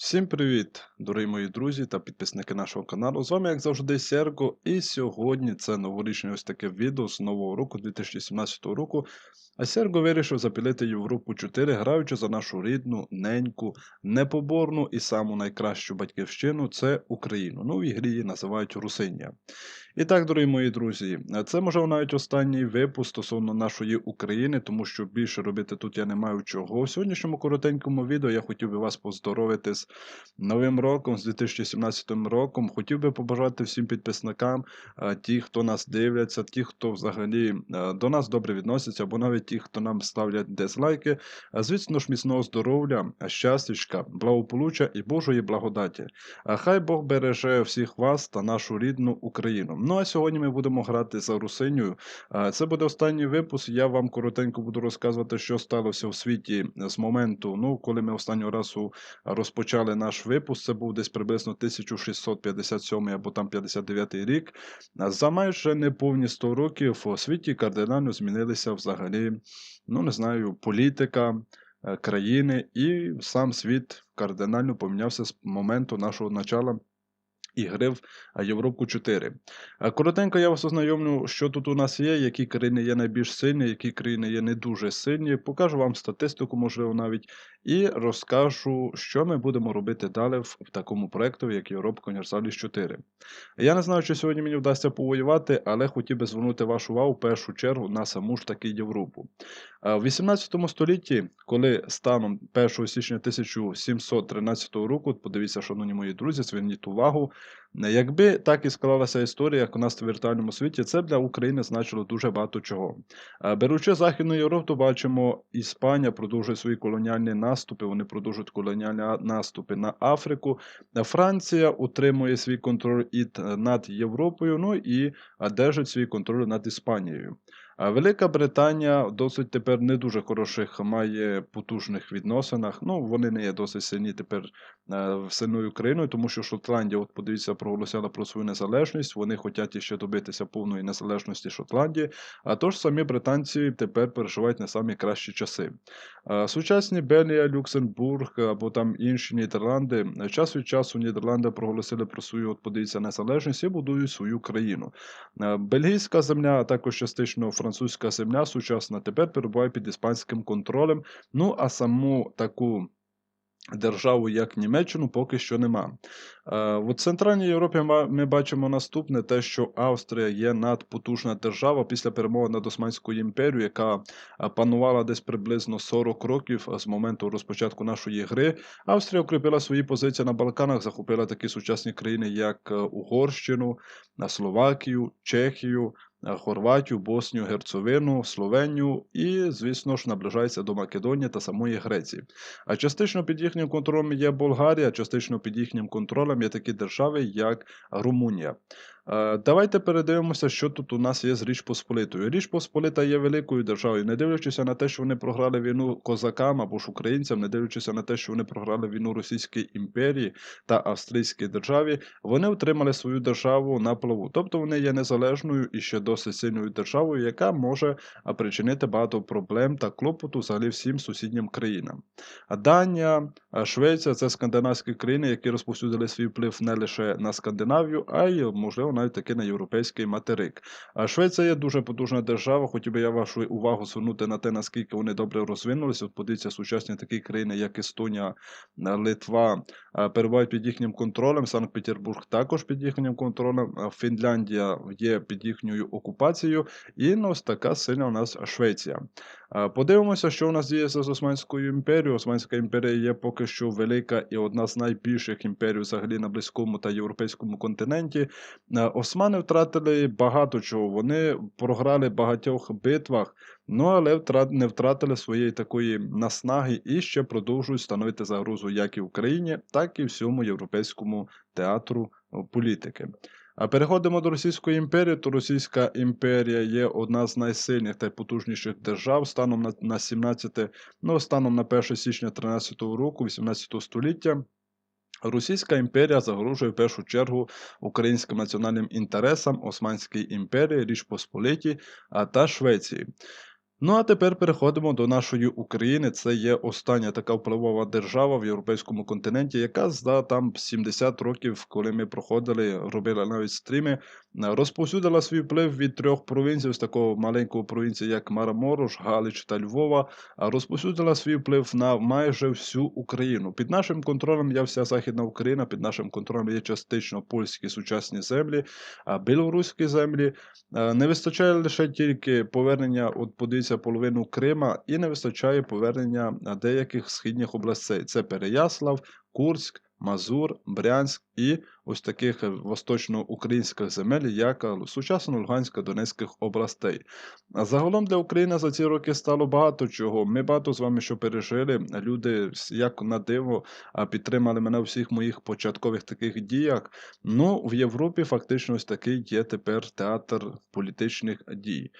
Всім привіт, дорогі мої друзі та підписники нашого каналу. З вами, як завжди, Серго. І сьогодні це новорічне ось таке відео з нового року 2017 року. А Серго вирішив запілити Європу 4, граючи за нашу рідну, неньку, непоборну і саму найкращу батьківщину це Україну. Ну, в ігрі її називають Русиння. І так, дорогі мої друзі, це може навіть останній випуск стосовно нашої України, тому що більше робити тут я не маю чого. У сьогоднішньому коротенькому відео я хотів би вас поздоровити з Новим роком, з 2017 роком. Хотів би побажати всім підписникам, е, ті, хто нас дивляться, ті, хто взагалі е, до нас добре відносяться, або навіть ті, хто нам ставлять дизлайки. Е, Звісно ж, міцного здоров'я, щастячка, благополуччя і Божої благодаті. Хай Бог береже всіх вас та нашу рідну Україну. Ну а сьогодні ми будемо грати за Русиню. Це буде останній випуск. Я вам коротенько буду розказувати, що сталося в світі з моменту, ну, коли ми останнього разу розпочали наш випуск. Це був десь приблизно 1657 або там 59 рік. За майже неповні 100 років у світі кардинально змінилися взагалі, ну не знаю, політика. е, Країни і сам світ кардинально помінявся з моменту нашого начала ігри в а, Європу 4. А, Коротенько я вас ознайомлю, що тут у нас є, які країни є найбільш сильні, які країни є не дуже сильні. Покажу вам статистику, можливо, навіть, і розкажу, що ми будемо робити далі в, такому проєкту, як Європа Universalis 4. Я не знаю, чи сьогодні мені вдасться повоювати, але хотів би звернути вашу увагу в першу чергу на саму ж таки Європу. В 18 столітті, коли станом 1 січня 1713 року, подивіться, шановні мої друзі, зверніть увагу, Якби так і склалася історія, як у нас в віртуальному світі, це для України значило дуже багато чого. Беручи Західну Європу, бачимо, Іспанія продовжує свої колоніальні наступи, вони продовжують колоніальні наступи на Африку. Франція утримує свій контроль і над Європою, ну і а, держить свій контроль над Іспанією. Велика Британія досить тепер не дуже хороших має потужних відносинах. Ну, вони не є досить сильні тепер е, сильною країною, тому що Шотландія, от подивіться, проголосила про свою незалежність. Вони хочуть іще добитися повної незалежності Шотландії. А тож самі британці тепер переживають не самі кращі часи. Сучасні Белія, Люксембург або там інші Нідерланди час від часу Нідерланди проголосили про свою от подивіться незалежність і будують свою країну. Е, Бельгійська земля, а також частично французька земля сучасна тепер перебуває під іспанським контролем. Ну а саму таку. Державу як Німеччину поки що нема. Е, В Центральній Європі ми бачимо наступне: те, що Австрія є надпотужна держава після перемоги над Османською імперією, яка е, панувала десь приблизно 40 років е, з моменту розпочатку нашої гри. Австрія укріпила свої позиції на Балканах, захопила такі сучасні країни, як Угорщину, Словакію, Чехію. Е, Хорватію, Боснію, Герцовину, Словенію і, звісно ж, наближається до Македонії та самої Греції. А частично під їхнім контролем є Болгарія, частично під їхнім контролем є такі держави, як Румунія. Е, Давайте передивимося, що тут у нас є з Річ Посполитою. Річ Посполита є великою державою, не дивлячись на те, що вони програли війну козакам або ж українцям, не дивлячись на те, що вони програли війну Російській імперії та Австрійській державі, вони утримали свою державу на плаву. Тобто вони є незалежною і ще досить сильною державою, яка може а, причинити багато проблем та клопоту взагалі всім сусіднім країнам. Данія, Швеція це скандинавські країни, які розповсюдили свій вплив не лише на Скандинавію, а й, можливо, навіть таки на європейський материк. А Швеція є дуже потужна держава. Хотів би я вашу увагу звернути на те, наскільки вони добре розвинулися. От подивіться, сучасні такі країни, як Естонія, Литва, перебувають під їхнім контролем. Санкт-Петербург також під їхнім контролем. Фінляндія є під їхньою окупацією. І ну, ось така сильна у нас Швеція. Подивимося, що у нас діється з Османською імперією. Османська імперія є поки що велика і одна з найбільших імперій взагалі на близькому та європейському континенті. Е, Османи втратили багато чого. Вони програли в багатьох битвах, ну але не втратили своєї такої наснаги і ще продовжують становити загрозу як і Україні, так і всьому європейському театру е, політики. А переходимо до Російської імперії, то Російська імперія є одна з найсильніших та потужніших держав станом на, на 17, ну, станом на 1 січня 13 року, 18 століття. Російська імперія загрожує в першу чергу українським національним інтересам Османської імперії, Річ Посполиті та Швеції. Ну а тепер переходимо до нашої України. Це є остання така впливова держава в європейському континенті, яка за там 70 років, коли ми проходили, робили навіть стріми, розповсюдила свій вплив від трьох провінцій, з такого маленького провінції, як Мараморош, Галич та Львова, а розповсюдила свій вплив на майже всю Україну. Під нашим контролем є вся Західна Україна, під нашим контролем є частично польські сучасні землі, білоруські землі. Е, Не вистачає лише тільки повернення, от подивіться, половину Крима, і не вистачає повернення на деяких східних областей. Це Переяслав, Курськ, Мазур, Брянськ і ось таких е, восточноукраїнських земель, як е, сучасно Луганська, Донецьких областей. А загалом для України за ці роки стало багато чого. Ми багато з вами що пережили. Люди, як на диво, підтримали мене у всіх моїх початкових таких діях. Ну, в Європі фактично ось такий є тепер театр політичних дій.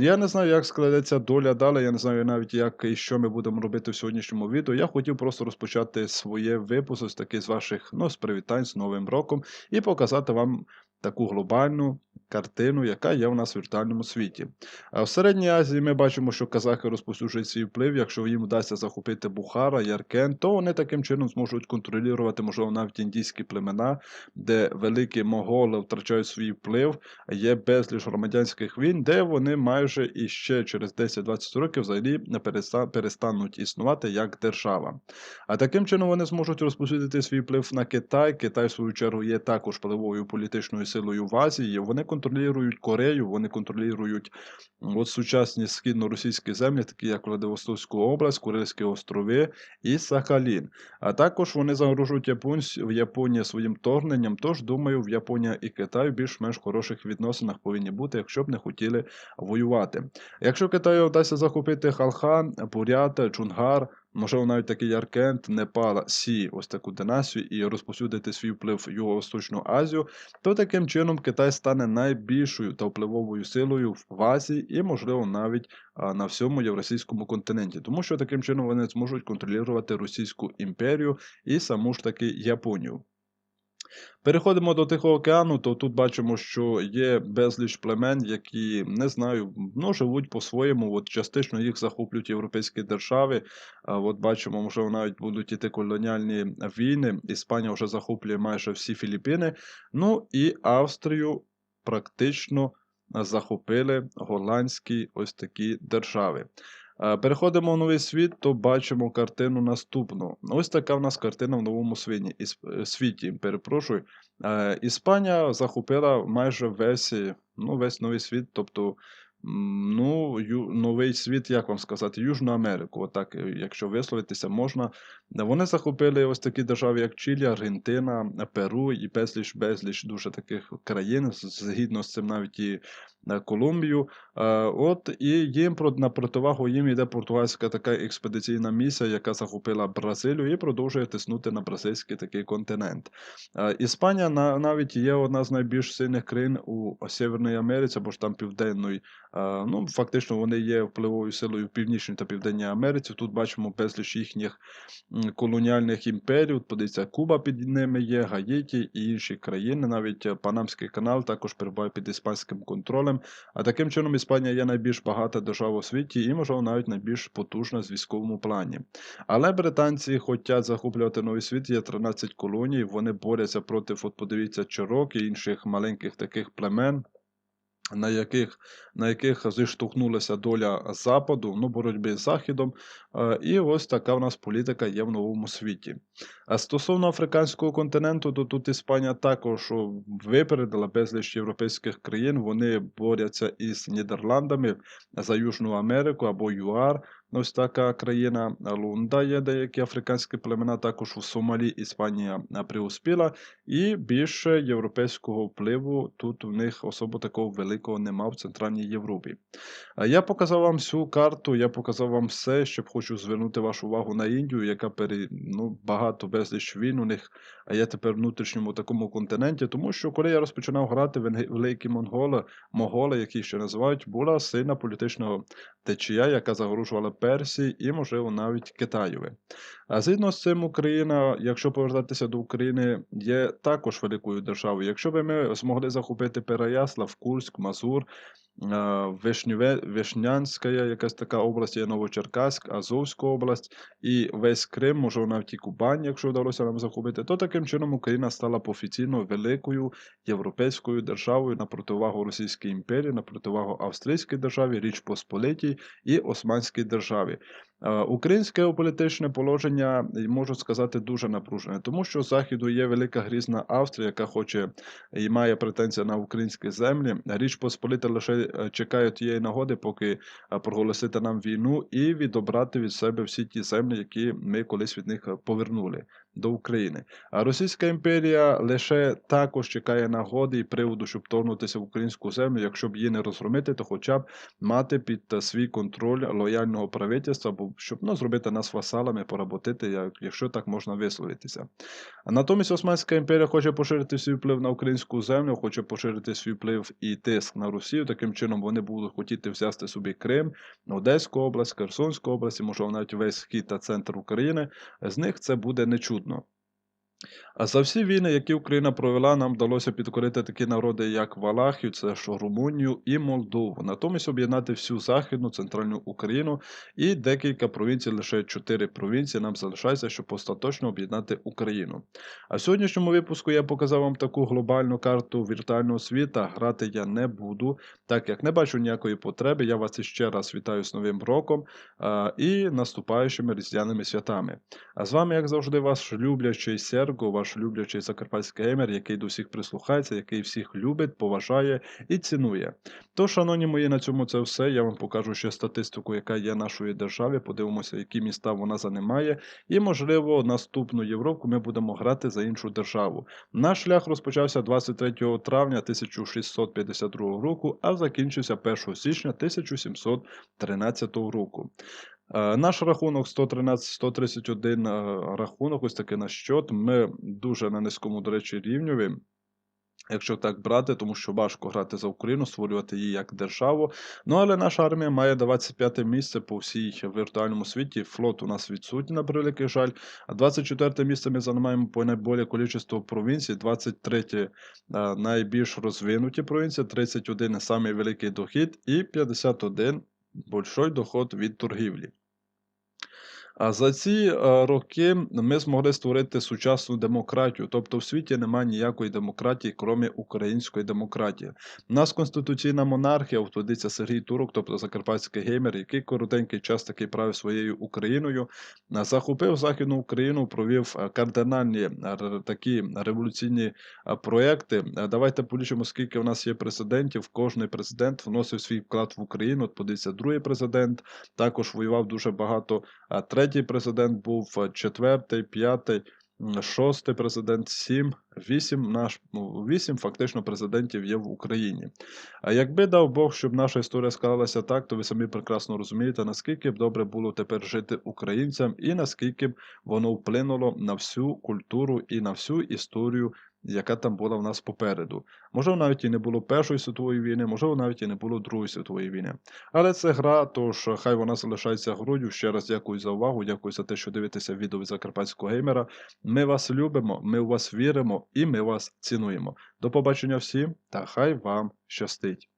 Я не знаю, як складеться доля далі. Я не знаю навіть, як і що ми будемо робити в сьогоднішньому відео. Я хотів просто розпочати своє випуск, ось такий з ваших ну, з привітань з Новим роком, і показати вам таку глобальну картину, яка є у нас в віртуальному світі. А в Середній Азії ми бачимо, що казахи розповсюджують свій вплив. Якщо їм вдасться захопити Бухара, Яркен, то вони таким чином зможуть контролювати, можливо, навіть індійські племена, де великі моголи втрачають свій вплив. Є безліч громадянських війн, де вони майже іще через 10-20 років взагалі перестануть існувати як держава. А таким чином вони зможуть розповсюдити свій вплив на Китай. Китай, в свою чергу, є також впливовою політичною силою в Азії. Вони контролюють Корею, вони контролюють от сучасні східно-російські землі, такі як Владивостовську область, Курильські острови і Сахалін. А також вони загрожують Японсь... в Японії своїм вторгненням. Тож, думаю, в Японія і Китай в більш-менш хороших відносинах повинні бути, якщо б не хотіли воювати. Якщо Китаю вдасться захопити Халхан, Бурят, Чунгар, можливо, навіть такий Яркент, Непал, Сі, ось таку династію, і розповсюдити свій вплив в Юго-Восточну Азію, то таким чином Китай стане найбільшою та впливовою силою в Азії і, можливо, навіть на всьому євросійському континенті, тому що таким чином вони зможуть контролювати Російську імперію і саму ж таки Японію. Переходимо до Тихого океану, то тут бачимо, що є безліч племен, які не знаю, ну живуть по-своєму. От частично їх захоплюють європейські держави. От бачимо, можливо, навіть будуть іти колоніальні війни. Іспанія вже захоплює майже всі Філіппіни. Ну і Австрію практично захопили голландські ось такі держави. Е, Переходимо в новий світ, то бачимо картину наступну. Ось така в нас картина в новому світі. Ісп- е, світі перепрошую. Е, Іспанія захопила майже весь, ну, весь новий світ, тобто ну, ю, новий світ, як вам сказати, Южну Америку, отак, якщо висловитися можна. Вони захопили ось такі держави, як Чилі, Аргентина, Перу і безліч, безліч дуже таких країн, згідно з цим навіть і е, Колумбію. Е, От і їм на противагу їм йде португальська така експедиційна місія, яка захопила Бразилію і продовжує тиснути на бразильський такий континент. Е, Іспанія навіть є одна з найбільш сильних країн у Северній Америці, або ж там Південної. Ну, фактично, вони є впливовою силою в Північній та Південній Америці. Тут бачимо безліч їхніх колоніальних імперій. От Подивіться, Куба під ними є, Гаїті і інші країни. Навіть е, Панамський канал також перебуває під іспанським контролем. А таким чином Іспанія є найбільш багата держава у світі і, можливо, навіть найбільш потужна з військовому плані. Але британці хочуть захоплювати новий світ, є 13 колоній, вони борються проти, от подивіться, чирок і інших маленьких таких племен. На яких, на яких зіштовхнулася доля Западу, ну, боротьби з Західом, Е, і ось така в нас політика є в новому світі. А стосовно африканського континенту, то тут Іспанія також випередила безліч європейських країн. Вони борються із Нідерландами за Южну Америку або ЮАР. Ось така країна Лунда є деякі африканські племена. Також у Сомалі Іспанія е, приуспіла, і більше європейського впливу тут у них особо такого великого нема в Центральній Європі. Я показав вам всю карту, я показав вам все, щоб хочу звернути вашу увагу на Індію, яка пере, ну, багато безліч війн у них а є тепер в внутрішньому такому континенті, тому що коли я розпочинав грати венге- великі монголи, моголи, які ще називають, була сильна політична течія, яка загрожувала Персії і, можливо, навіть Китаєві. А згідно з цим Україна, якщо повертатися до України, є також великою державою. Якщо б ми змогли захопити Переяслав, Курськ, Мазур, Вишніве, Вишнянська, якась така область, є Новочеркаськ, Азовська область і весь Крим, може навіть і Кубань, якщо вдалося нам захопити, то таким чином Україна стала офіційно великою європейською державою на противагу Російській імперії, на противагу Австрійській державі, Річ Посполитій і Османській державі. Українське геополітичне положення, можу сказати, дуже напружене, тому що з заходу є велика грізна Австрія, яка хоче і має претензії на українські землі. Річ Посполита лише е, чекає тієї нагоди, поки е, проголосити нам війну і відобрати від себе всі ті землі, які ми колись від них е, повернули до України. А Російська імперія лише також чекає нагоди і приводу, щоб вторгнутися в українську землю. Якщо б її не розгромити, то хоча б мати під свій контроль лояльного правительства, бо щоб ну, зробити нас васалами, поработити, якщо так можна висловитися. Натомість Османська імперія хоче поширити свій вплив на українську землю, хоче поширити свій вплив і тиск на Росію. Таким чином вони будуть хотіти взяти собі Крим, Одеську область, Херсонську область, можливо, навіть весь схід та центр України. З них це буде нечудно. А за всі війни, які Україна провела, нам вдалося підкорити такі народи, як Валахію, це ж Румунію і Молдову. Натомість об'єднати всю Західну, центральну Україну і декілька провінцій, лише чотири провінції нам залишається, щоб остаточно об'єднати Україну. А в сьогоднішньому випуску я показав вам таку глобальну карту віртуального світа. Грати я не буду, так як не бачу ніякої потреби. Я вас іще раз вітаю з Новим роком а, і наступаючими різдвяними святами. А з вами, як завжди, ваш люблячий Серго, ваш люблячий закарпатський геймер, який до всіх прислухається, який всіх любить, поважає і цінує. Тож, шановні мої, на цьому це все. Я вам покажу ще статистику, яка є нашої держави. Подивимося, які міста вона займає. І, можливо, наступну Європу ми будемо грати за іншу державу. Наш шлях розпочався 23 травня 1652 року, а закінчився 1 січня 1713 року. Е, Наш рахунок 113-131 е, рахунок, ось такий наш щот. Ми дуже на низькому, до речі, рівневі. Якщо так брати, тому що важко грати за Україну, створювати її як державу. Ну але наша армія має 25 місце по всій віртуальному світі. Флот у нас відсутній, на превеликий жаль. А 24 місце ми займаємо по найбільше кількості провінцій, 23 е, найбільш розвинуті провінції, 31 самий великий дохід і 51 большой доход від торгівлі. А за ці е, роки ми змогли створити сучасну демократію. Тобто в світі немає ніякої демократії, крім української демократії. У нас конституційна монархія, втодиться Сергій Турок, тобто закарпатський геймер, який коротенький час таки правив своєю Україною, захопив Західну Україну, провів е, кардинальні е, такі революційні проекти. Давайте полічимо, скільки в нас є президентів. Кожний президент вносив свій вклад в Україну. От подивіться, другий президент також воював дуже багато. А третій президент був е, четвертий, п'ятий, шостий президент, сім, вісім наш ну, вісім фактично президентів є в Україні. А якби дав Бог, щоб наша історія склалася так, то ви самі прекрасно розумієте, наскільки б добре було тепер жити українцям, і наскільки б воно вплинуло на всю культуру і на всю історію. Яка там була в нас попереду. Можливо, навіть і не було Першої світової війни, можливо, навіть і не було Другої світової війни. Але це гра, тож хай вона залишається грою. Ще раз дякую за увагу, дякую за те, що дивитеся відео від закарпатського геймера. Ми вас любимо, ми в вас віримо і ми вас цінуємо. До побачення всім та хай вам щастить!